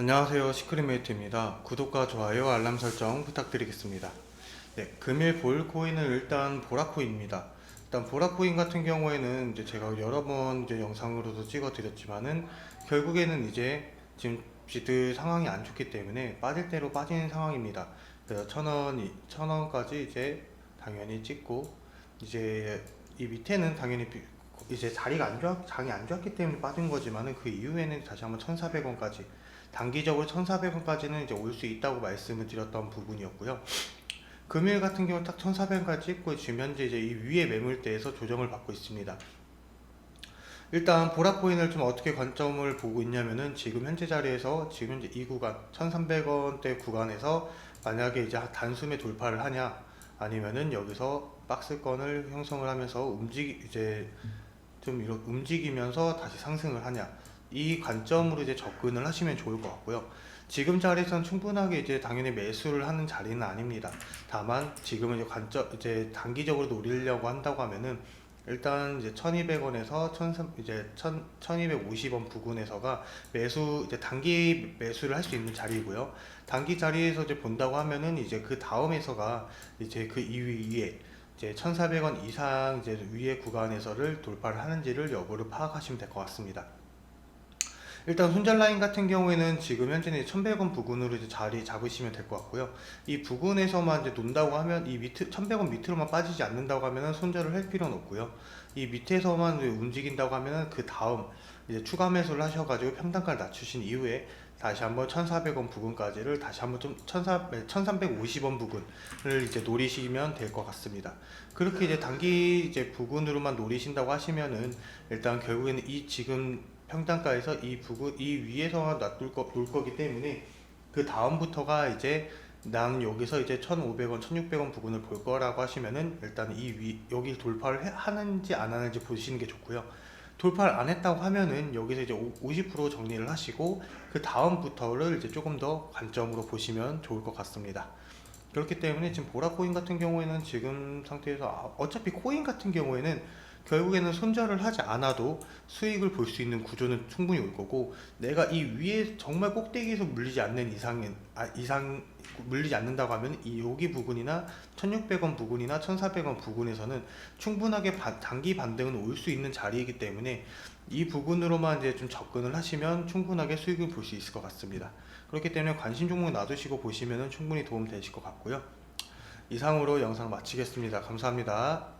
안녕하세요. 시크릿메이트입니다. 구독과 좋아요 알람 설정 부탁드리겠습니다. 네, 금일 볼 코인은 일단 보라코인입니다. 일단 보라코인 같은 경우에는 이제 제가 여러 번 이제 영상으로도 찍어 드렸지만은 결국에는 이제 지금 비트 상황이 안 좋기 때문에 빠질 대로 빠지는 상황입니다. 그래서 천원 천원까지 이제 당연히 찍고 이제 이 밑에는 당연히 비- 이제 자리가 안 좋았 장이 안 좋았기 때문에 빠진 거지만은 그 이후에는 다시 한번 1,400원까지 단기적으로 1,400원까지는 이제 올 수 있다고 말씀을 드렸던 부분이었고요. 금일 같은 경우 딱 1,400원까지 찍고 지금 현재 이제 이 위에 매물대에서 조정을 받고 있습니다. 일단 보라코인을 좀 어떻게 관점을 보고 있냐면은 지금 현재 자리에서 지금 현재 이 구간 1,300원대 구간에서 만약에 이제 단숨에 돌파를 하냐 아니면은 여기서 박스권을 형성을 하면서 움직이 이제 좀 이런 움직이면서 다시 상승을 하냐 이 관점으로 이제 접근을 하시면 좋을 것 같고요. 지금 자리에서는 충분하게 이제 당연히 매수를 하는 자리는 아닙니다. 다만 지금은 이제 관점 이제 단기적으로 노리려고 한다고 하면은 일단 이제 1,200원에서 1,300 이제 1,000 1,250원 부근에서가 매수 이제 단기 매수를 할 수 있는 자리이고요. 단기 자리에서 이제 본다고 하면은 이제 그 다음에서가 이제 그 이위 위에 이제 1,400원 이상 이제 위에 구간에서를 돌파를 하는지를 여부를 파악하시면 될 것 같습니다. 일단 손절 라인 같은 경우에는 지금 현재는 1100원 부근으로 이제 자리 잡으시면 될 것 같고요. 이 부근에서만 이제 논다고 하면 이 밑에 1100원 밑으로만 빠지지 않는다고 하면은 손절을 할 필요는 없고요. 이 밑에서만 움직인다고 하면은 그 다음 이제 추가 매수를 하셔가지고 평단가를 낮추신 이후에 다시 한번 1,400원 부근까지를 다시 한번 좀 1,400, 1,350원 부근을 이제 노리시면 될 것 같습니다. 그렇게 이제 단기 이제 부근으로만 노리신다고 하시면은 일단 결국에는 이 지금 평단가에서 이 부근 이 위에서만 놔둘 거, 놓을 거기 때문에 그 다음부터가 이제 나는 여기서 이제 1,500원, 1,600원 부근을 볼 거라고 하시면은 일단 이 위 여기 돌파를 해- 하는지 안 하는지 보시는 게 좋고요. 돌파를 안 했다고 하면은 여기서 이제 50% 정리를 하시고 그 다음부터를 이제 조금 더 관점으로 보시면 좋을 것 같습니다. 그렇기 때문에 지금 보라 코인 같은 경우에는 지금 상태에서 아, 어차피 코인 같은 경우에는 결국에는 손절을 하지 않아도 수익을 볼 수 있는 구조는 충분히 올 거고 내가 이 위에 정말 꼭대기에서 물리지 않는 이상은 아, 이상 물리지 않는다고 하면 이 여기 부분이나 1600원 부분이나 1400원 부분에서는 충분하게 바- 단기 반등은 올 수 있는 자리이기 때문에 이 부분으로만 이제 좀 접근을 하시면 충분하게 수익을 볼 수 있을 것 같습니다. 그렇기 때문에 관심 종목 놔두시고 보시면 충분히 도움 되실 것 같고요. 이상으로 영상 마치겠습니다. 감사합니다.